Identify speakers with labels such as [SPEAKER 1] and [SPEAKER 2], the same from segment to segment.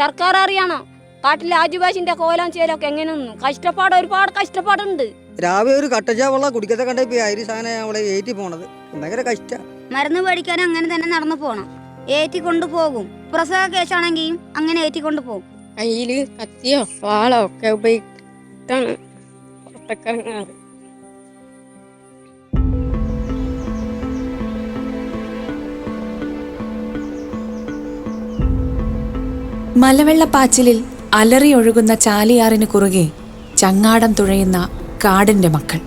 [SPEAKER 1] സർക്കാർ അറിയണം കാട്ടിലെ ആദിവാസിന്റെ കോലം ചേലൊക്കെ എങ്ങനെയൊന്നും കഷ്ടപ്പാട് ഒരുപാട് കഷ്ടപ്പാടുണ്ട്.
[SPEAKER 2] രാവിലെ ഒരു കട്ടച്ചാവുള്ള കുടിക്കത്തെ കണ്ട അരി സാധനം ഏറ്റി പോണത്. ഭയങ്കര കഷ്ട.
[SPEAKER 3] മരുന്ന് മേടിക്കാൻ അങ്ങനെ തന്നെ നടന്നു പോണം. ഏറ്റിക്കൊണ്ടു പോകും. പ്രസവ കേസാണെങ്കിൽ അങ്ങനെ ഏറ്റിക്കൊണ്ടു പോകും.
[SPEAKER 4] കയ്യിൽ കത്തിയോ വാളോ ഒക്കെ ഉപയോഗിച്ചിട്ടാണ് പുറത്തൊക്കെ
[SPEAKER 5] മലവെള്ളപ്പാച്ചിലിൽ അലറിയൊഴുകുന്ന ചാലിയാറിന് കുറുകെ ചങ്ങാടം തുഴയുന്ന കാടിന്റെ മക്കൾ.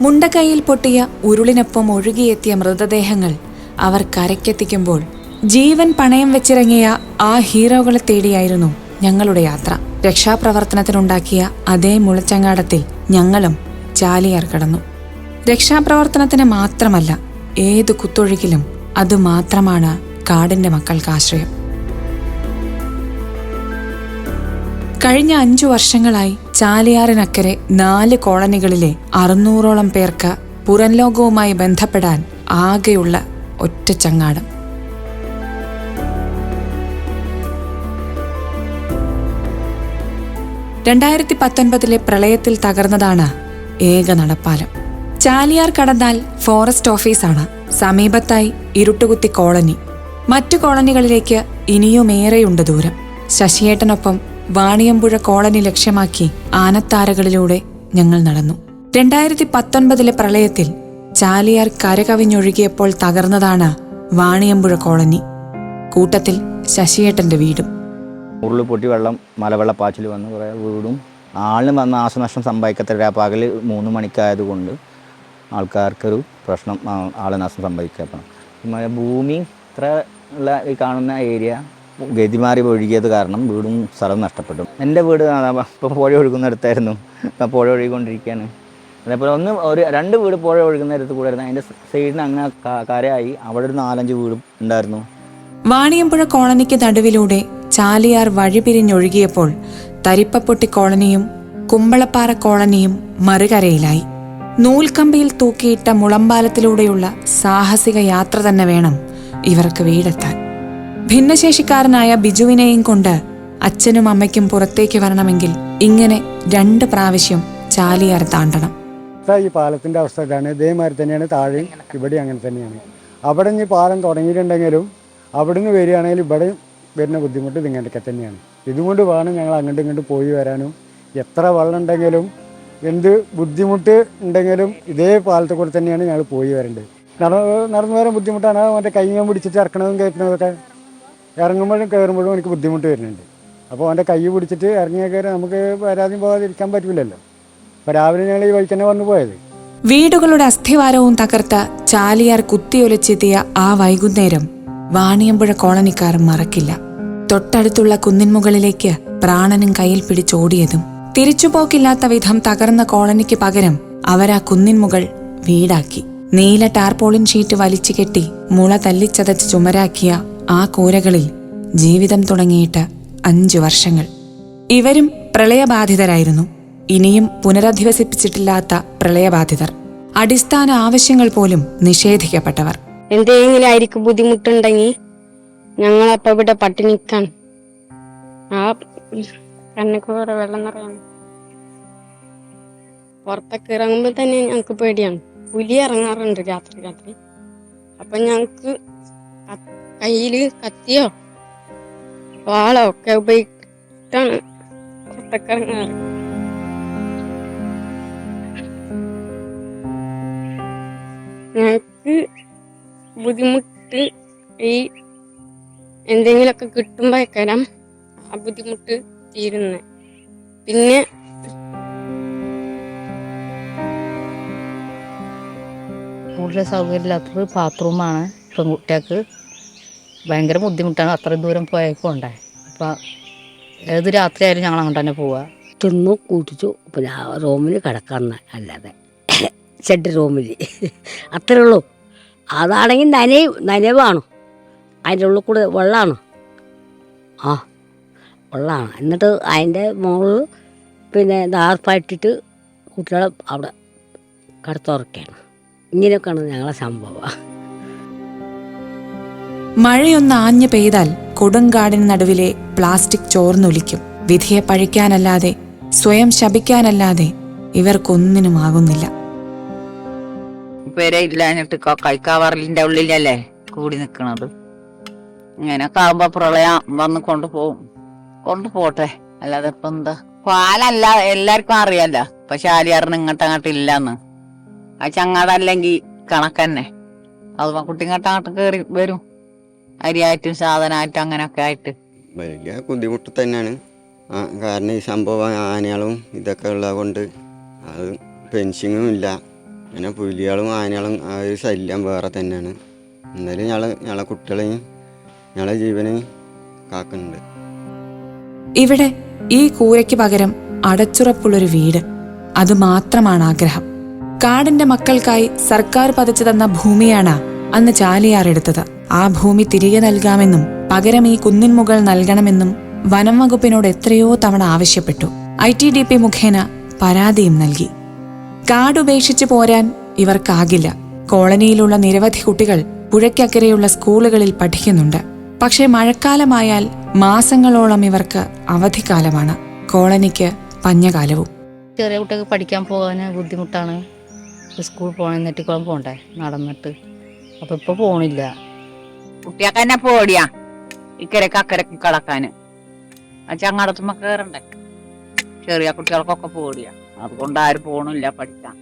[SPEAKER 5] മുണ്ടക്കൈയിൽ പൊട്ടിയ ഉരുളിനൊപ്പം ഒഴുകിയെത്തിയ മൃതദേഹങ്ങൾ അവർ കരയ്ക്കെത്തിക്കുമ്പോൾ ജീവൻ പണയം വെച്ചിറങ്ങിയ ആ ഹീറോകളെ തേടിയായിരുന്നു ഞങ്ങളുടെ യാത്ര. രക്ഷാപ്രവർത്തനത്തിനുണ്ടാക്കിയ അതേ മുളച്ചങ്ങാടത്തിൽ ഞങ്ങളും ചാലിയാർ കടന്നു. രക്ഷാപ്രവർത്തനത്തിന് മാത്രമല്ല ഏതു കുത്തൊഴുകിലും അത് മാത്രമാണ് കാടിന്റെ മക്കൾക്ക് ആശ്രയം. കഴിഞ്ഞ അഞ്ചു വർഷങ്ങളായി ചാലിയാറിനക്കരെ നാല് കോളനികളിലെ അറുന്നൂറോളം പേർക്ക് പുറം ലോകവുമായി ബന്ധപ്പെടാൻ ആകെയുള്ള ഒറ്റ ചങ്ങാടം. രണ്ടായിരത്തി പത്തൊൻപതിലെ പ്രളയത്തിൽ തകർന്നതാണ് ഏക നടപ്പാലം. ചാലിയാർ കടന്നാൽ ഫോറസ്റ്റ് ഓഫീസാണ് സമീപത്തായി ഇരുട്ടുകുത്തി കോളനി. മറ്റു കോളനികളിലേക്ക് ഇനിയുമേറെയുണ്ട് ദൂരം. ശശിയേട്ടനൊപ്പം വാണിയമ്പുഴ കോളനി ലക്ഷ്യമാക്കി ആനത്താരകളിലൂടെ ഞങ്ങൾ നടന്നു. രണ്ടായിരത്തി പത്തൊൻപതിലെ പ്രളയത്തിൽ ചാലിയാർ കരകവിഞ്ഞൊഴുകിയപ്പോൾ തകർന്നതാണ് വാണിയമ്പുഴ കോളനി. കൂട്ടത്തിൽ ശശിയേട്ടന്റെ വീടും.
[SPEAKER 6] ഉരുൾ പൊട്ടി വെള്ളം മലവെള്ളപ്പാച്ചിൽ വന്ന് കുറേ വീടും. ആളിന് വന്ന നാശനഷ്ടം സംഭവിക്കത്തില്ല. പകൽ മൂന്ന് മണിക്കായതുകൊണ്ട് ആൾക്കാർക്കൊരു പ്രശ്നം ആളെ നഷ്ടം സംഭവിക്കപ്പെടാം ഭൂമി ഇത്ര ഉള്ള ഈ കാണുന്ന ഏരിയ ഗതിമാറി ഒഴുകിയത് കാരണം വീടും സ്ഥലവും നഷ്ടപ്പെട്ടു. എന്റെ വീട് ഇപ്പോൾ പുഴ ഒഴുകുന്നിടത്തായിരുന്നു. ഇപ്പം പുഴ ഒഴുകിക്കൊണ്ടിരിക്കുകയാണ്. അതേപോലെ ഒന്ന് ഒരു രണ്ട് വീട് പുഴ ഒഴുകുന്നിടത്ത് കൂടെ ആയിരുന്നു. അതിന്റെ സൈഡിന് അങ്ങനെ കരയായി. അവിടെ ഒരു നാലഞ്ച് വീടും ഉണ്ടായിരുന്നു.
[SPEAKER 5] വാണിയമ്പുഴ കോളനിക്ക് നടുവിലൂടെ ചാലിയാർ വഴി വഴിപിരിഞ്ഞൊഴുകിയപ്പോൾ തരിപ്പപ്പൊട്ടി കോളനിയും കുമ്പളപ്പാറ കോളനിയും മറുകരയിലായി. നൂൽക്കമ്പിയിൽ തൂക്കിയിട്ട മുളമ്പാലത്തിലൂടെയുള്ള സാഹസിക യാത്ര തന്നെ വേണം ഇവർക്ക് വീടെത്താൻ. ഭിന്നശേഷിക്കാരനായ ബിജുവിനെയും കൊണ്ട് അച്ഛനും അമ്മയ്ക്കും പുറത്തേക്ക് വരണമെങ്കിൽ ഇങ്ങനെ രണ്ട് പ്രാവശ്യം ചാലിയാർ താണ്ടണം.
[SPEAKER 7] ഈ പാലത്തിന്റെ അവസ്ഥ ഇതാണ്. ഇതേമാതിരി തന്നെയാണ് താഴെ ഇവിടെ അങ്ങനെ തന്നെയാണ്. അവിടെ ഈ പാലം തുടങ്ങിയിട്ടുണ്ടെങ്കിലും അവിടുന്ന് വരികയാണെങ്കിൽ ഇവിടെ വരുന്ന ബുദ്ധിമുട്ട് ഇതിങ്ങനെയൊക്കെ തന്നെയാണ്. ഇതുകൊണ്ട് വേണം ഞങ്ങൾ അങ്ങോട്ടും ഇങ്ങോട്ടും പോയി വരാനും. എത്ര വെള്ളം ഉണ്ടെങ്കിലും എന്ത് ബുദ്ധിമുട്ട് ഉണ്ടെങ്കിലും ഇതേ പാലത്തെ കൂടെ തന്നെയാണ് ഞങ്ങൾ പോയി വരേണ്ടത്. നടന്ന് വരാൻ ബുദ്ധിമുട്ടാണ്. മറ്റേ കൈ പിടിച്ചിട്ട് ഇറക്കണതും കയറ്റുന്നതൊക്കെ ഇറങ്ങുമ്പോഴും കയറുമ്പോഴും എനിക്ക് ബുദ്ധിമുട്ട് വരുന്നുണ്ട്. അപ്പോൾ അവന്റെ കൈ പിടിച്ചിട്ട് ഇറങ്ങിയ കയറി നമുക്ക് പരാതിയും പോകാതെ ഇരിക്കാൻ പറ്റില്ലല്ലോ. അപ്പോൾ രാവിലെ ഞങ്ങൾ ഈ വഴിക്ക് തന്നെ വന്നു പോയത്.
[SPEAKER 5] വീടുകളുടെ അസ്ഥിവാരവും തകർത്ത ചാലിയാർ കുത്തിയൊലിച്ചെത്തിയ ആ വൈകുന്നേരം വാണിയമ്പുഴ കോളനിക്കാർ മറക്കില്ല. തൊട്ടടുത്തുള്ള കുന്നിൻമുകളിലേക്ക് പ്രാണനും കയ്യിൽ പിടിച്ചോടിയതും തിരിച്ചുപോക്കില്ലാത്ത വിധം തകർന്ന കോളനിക്ക് പകരം അവരാ കുന്നിൻമുകൾ വീടാക്കി. നീല ടാർപോളിൻ ഷീറ്റ് വലിച്ചു കെട്ടി മുള തല്ലിച്ചതച്ച് ചുമരാക്കിയ ആ കൂരകളിൽ ജീവിതം തുടങ്ങിയിട്ട് അഞ്ചു വർഷങ്ങൾ. ഇവരും പ്രളയബാധിതരായിരുന്നു. ഇനിയും പുനരധിവസിപ്പിച്ചിട്ടില്ലാത്ത പ്രളയബാധിതർ. അടിസ്ഥാന ആവശ്യങ്ങൾ പോലും നിഷേധിക്കപ്പെട്ടവർ.
[SPEAKER 4] എന്തെങ്കിലും ആയിരിക്കും ബുദ്ധിമുട്ടുണ്ടെങ്കിൽ ഞങ്ങളപ്പോ ഇവിടെ പട്ടിണിക്കാൻ ആ വെള്ളം നിറയാണ്. പുറത്തൊക്കെ ഇറങ്ങുമ്പോൾ തന്നെ ഞങ്ങൾക്ക് പേടിയാണ്. പുലി ഇറങ്ങാറുണ്ട് രാത്രി രാത്രി. അപ്പൊ ഞങ്ങൾക്ക് കയ്യിൽ കത്തിയോ? വാളോ ഒക്കെ ഉപയോഗിച്ചിട്ടാണ് പുറത്തേക്കിറങ്ങാറ് ഞങ്ങൾക്ക് ബുദ്ധിമുട്ട് ഈ എന്തെങ്കിലുമൊക്കെ കിട്ടുമ്പോഴേക്കാരം ആ ബുദ്ധിമുട്ട് തീരുന്നത്. പിന്നെ
[SPEAKER 8] കൂടുതൽ സൗകര്യമില്ലാത്തത് ബാത്റൂമാണ് പെൺകുട്ടികൾക്ക് ഭയങ്കര ബുദ്ധിമുട്ടാണ്. അത്രയും ദൂരം പോയപ്പോൾ ഉണ്ടായി അപ്പം ഏത് രാത്രിയായാലും ഞങ്ങൾ അങ്ങോട്ട് തന്നെ പോവുക
[SPEAKER 9] തിന്നു കൂട്ടിച്ചു പിന്നെ റൂമിൽ കിടക്കാന്ന് അല്ലാതെ. ഷെഡ് റൂമിൽ അത്രേ ഉള്ളൂ. അതാണെങ്കിൽ നനയും നനവാണ് അതിന്റെ ഉള്ളിൽ കൂടെ വെള്ളമാണ് ആ വെള്ളമാണ് എന്നിട്ട് അതിന്റെ മുകളിൽ പിന്നെ ദാർപ്പായിട്ടിട്ട് കുട്ടികളെ അവിടെ കടത്തുറക്കുകയാണ് ഇങ്ങനെയൊക്കെയാണ് ഞങ്ങളെ സംഭവം.
[SPEAKER 5] മഴയൊന്ന് ആഞ്ഞു പെയ്താൽ കൊടുങ്കാടിന് നടുവിലെ പ്ലാസ്റ്റിക് ചോർന്നൊലിക്കും. വിധിയെ പഴിക്കാനല്ലാതെ സ്വയം ശപിക്കാനല്ലാതെ ഇവർക്കൊന്നിനുമാകുന്നില്ല
[SPEAKER 10] പേരെ ഇല്ലാഞ്ഞിട്ട് കൈക്കാവറലിന്റെ ഉള്ളിലല്ലേ കൂടി നിക്കണത്? ഇങ്ങനൊക്കെ ആകുമ്പോ പ്രളയം വന്ന് കൊണ്ടുപോകും കൊണ്ടുപോട്ടെ. അല്ലാതെ ഇപ്പൊ എന്താ? പാലല്ല എല്ലാവർക്കും അറിയാലോ. ഇപ്പൊ ശാലിയാറിന് ഇങ്ങോട്ട് അങ്ങോട്ട് ഇല്ലാന്ന്. ആ ചങ്ങാടല്ലെങ്കിൽ കണക്കന്നെ. അത് കുട്ടി ഇങ്ങോട്ട് കയറി വരും. അരിയായിട്ടും സാധനമായിട്ടും അങ്ങനെയൊക്കെ ആയിട്ട്.
[SPEAKER 11] വലിയ ബുദ്ധിമുട്ട് തന്നെയാണ്. ആ, കാരണം ഈ സംഭവം ആനകളും ഇതൊക്കെ ഉള്ളത് കൊണ്ട് അത് പെൻഷനും ഇല്ല. പിന്നെ പുലികളും ആനകളും ആ ഒരു ശല്യം വേറെ തന്നെയാണ്. എന്നാലും ഞങ്ങൾ ഞങ്ങളെ കുട്ടികളെയും ഞങ്ങളെ ജീവനെയും കാക്കുന്നുണ്ട്.
[SPEAKER 5] ഇവിടെ ഈ കൂരയ്ക്ക് പകരം അടച്ചുറപ്പുള്ളൊരു വീട്. അത് മാത്രമാണ് ആഗ്രഹം. കാടിന്റെ മക്കൾക്കായി സർക്കാർ പതിച്ചു തന്ന ഭൂമിയാണ് അന്ന് ചാലിയാർ എടുത്തത്. ആ ഭൂമി തിരികെ നൽകാമെന്നും പകരം ഈ കുന്നിൻ മുകൾ നൽകണമെന്നും വനം വകുപ്പിനോട് എത്രയോ തവണ ആവശ്യപ്പെട്ടു. ഐ ടി ഡി പി മുഖേന പരാതിയും നൽകി. കാടുപേക്ഷിച്ചു പോരാൻ ഇവർക്കാകില്ല. കോളനിയിലുള്ള നിരവധി കുട്ടികൾ പുഴയ്ക്കക്കരെയുള്ള സ്കൂളുകളിൽ പഠിക്കുന്നുണ്ട്. പക്ഷേ മഴക്കാലമായാൽ മാസങ്ങളോളം ഇവർക്ക് അവധിക്കാലമാണ്. കോളനിക്ക് പഞ്ഞകാലവും.
[SPEAKER 8] ചെറിയ കുട്ടികൾക്ക് പഠിക്കാൻ പോകാൻ ബുദ്ധിമുട്ടാണ്. സ്കൂൾ പോകണം നെറ്റിക്കുളം പോകണ്ടേ? നടന്നിട്ട്. അപ്പോൾ ഇപ്പൊ പോണില്ല.
[SPEAKER 10] കുട്ടിയൊക്കെ പേടിയാ? ഇക്കരക്ക് അക്കരക്ക് കടക്കാന്. ആ ചങ്ങാടത്തുമ്മ കയറണ്ടേ ചെറിയ കുട്ടികൾക്കൊക്കെ പോടിയാ. അതുകൊണ്ട് ആരും പോണില്ല പഠിക്കാൻ.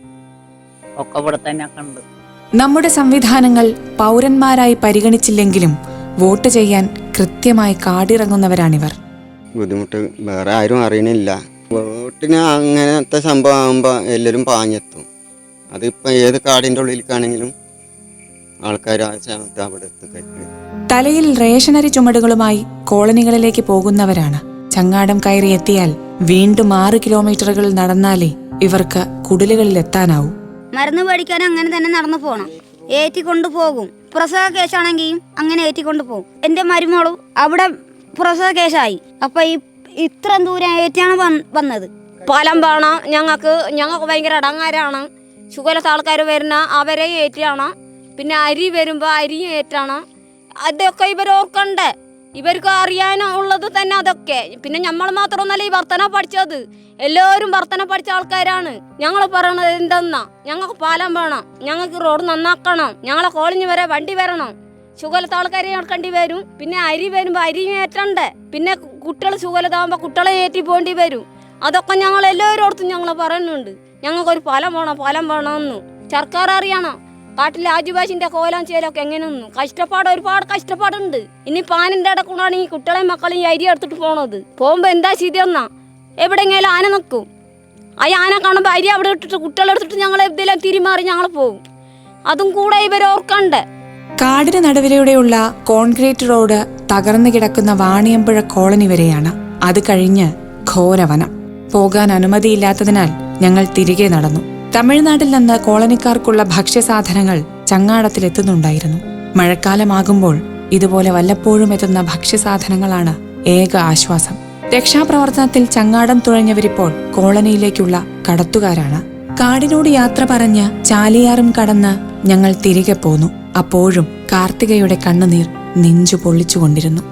[SPEAKER 10] ഒക്കെ ഇവിടെ തന്നെ കണ്ടു. ഉണ്ട്
[SPEAKER 5] നമ്മുടെ സംവിധാനങ്ങൾ പൗരന്മാരായി പരിഗണിച്ചില്ലെങ്കിലും വോട്ട് ചെയ്യാൻ കൃത്യമായി കാടിറങ്ങുന്നവരാണിവർ.
[SPEAKER 11] ബുദ്ധിമുട്ട്. വേറെ ആരും അറിയണില്ല. വോട്ടിന് അങ്ങനത്തെ സംഭവം ആകുമ്പോൾ എല്ലാരും പാഞ്ഞെത്തും. അതിപ്പോൾ ഏത് കാടിന്റെ ഉള്ളിലേക്കാണെങ്കിലും ആൾക്കാർ ആ സമയത്ത് അവിടെ
[SPEAKER 5] തലയിൽ റേഷനരി ചുമടുകളുമായി കോളനികളിലേക്ക് പോകുന്നവരാണ്. ചങ്ങാടം കയറി എത്തിയാൽ വീണ്ടും ആറ് കിലോമീറ്ററുകൾ നടന്നാലേ ഇവർക്ക് കുടിലുകളിൽ എത്താനാവൂ.
[SPEAKER 3] മരുന്ന് മേടിക്കാൻ അങ്ങനെ തന്നെ നടന്നു പോകണം ഏറ്റി കൊണ്ടുപോകും പ്രസവ കേസാണെങ്കിലും അങ്ങനെ ഏറ്റി കൊണ്ടുപോകും എന്റെ മരുമോളും അവിടെ പ്രസവ കേസായി. അപ്പൊ ഈ ഇത്രയും ദൂരം ഏറ്റിയാണ് വന്ന് വന്നത്.
[SPEAKER 1] പാലം വേണം. ഞങ്ങൾക്ക് ഞങ്ങൾക്ക് ഭയങ്കര അടങ്ങാരാണ് സുഖലത്തെ ആൾക്കാർ വരുന്ന അവരെ ഏറ്റാണ് പിന്നെ അരി വരുമ്പോൾ അരി ഏറ്റാണ്. അതൊക്കെ ഇവർ ഇവർക്ക് അറിയാനുള്ളത് തന്നെ അതൊക്കെ. പിന്നെ നമ്മൾ മാത്രമൊന്നല്ല ഈ വർത്തന പഠിച്ചത്. എല്ലാവരും വർത്തന പഠിച്ച ആൾക്കാരാണ്. ഞങ്ങൾ പറയണത് എന്തെന്നാ? ഞങ്ങൾക്ക് പാലം വേണം. ഞങ്ങൾക്ക് റോഡ് നന്നാക്കണം. ഞങ്ങളെ കോളിഞ്ഞ് വരെ വണ്ടി വരണം. സുഖലത്തെ ആൾക്കാരെ എടുക്കേണ്ടി വരും. പിന്നെ അരി വരുമ്പോൾ അരി ഏറ്റണ്ടേ? പിന്നെ കുട്ടികൾ സുഖലതാകുമ്പോൾ കുട്ടികളെ ഏറ്റി പോകേണ്ടി വരും. അതൊക്കെ ഞങ്ങൾ എല്ലാവരോടത്തും ഞങ്ങൾ പറയുന്നുണ്ട്. ഞങ്ങൾക്കൊരു ഫലം വേണം ഫലം വേണമെന്ന്. സർക്കാർ അറിയണം. കാട്ടിലെ ആദിവാസിന്റെ കോലം ചേലൊക്കെ എങ്ങനെയൊന്നും കഷ്ടപ്പാട് ഒരുപാട് കഷ്ടപ്പാടുണ്ട്. ഇനി പാനിന്റെ അടക്കുണ്ടാണ് ഈ കുട്ടികളെയും മക്കളെയും ഈ അരി എടുത്തിട്ട് പോണത്. പോകുമ്പോ എന്താ സ്ഥിതിയെന്നാ എവിടെയെങ്കിലും ആന നിൽക്കും. ആ ആന കാണുമ്പോൾ അരി അവിടെ ഇട്ടിട്ട് കുട്ടികളെടുത്തിട്ട് ഞങ്ങൾ എന്തെങ്കിലും തിരിമാറി ഞങ്ങൾ പോകും അതും കൂടെ ഇവർ ഓർക്കണ്ടേ?
[SPEAKER 5] കാടിന് നടുവിലൂടെയുള്ള കോൺക്രീറ്റ് റോഡ് തകർന്നു കിടക്കുന്ന വാണിയമ്പുഴ കോളനി വരെയാണ്. അത് കഴിഞ്ഞ് ഘോരവനം. പോകാൻ അനുമതിയില്ലാത്തതിനാൽ ഞങ്ങൾ തിരികെ നടന്നു. തമിഴ്നാട്ടിൽ നിന്ന് കോളനിക്കാർക്കുള്ള ഭക്ഷ്യസാധനങ്ങൾ ചങ്ങാടത്തിലെത്തുന്നുണ്ടായിരുന്നു. മഴക്കാലമാകുമ്പോൾ ഇതുപോലെ വല്ലപ്പോഴും എത്തുന്ന ഭക്ഷ്യസാധനങ്ങളാണ് ഏക ആശ്വാസം. രക്ഷാപ്രവർത്തനത്തിൽ ചങ്ങാടം തുഴഞ്ഞവരിപ്പോൾ കോളനിയിലേക്കുള്ള കടത്തുകാരാണ്. കാടിനോട് യാത്ര പറഞ്ഞ് ചാലിയാറും കടന്ന് ഞങ്ങൾ തിരികെ പോന്നു. അപ്പോഴും കാർത്തികയുടെ കണ്ണുനീർ നെഞ്ചു പൊള്ളിച്ചുകൊണ്ടിരുന്നു.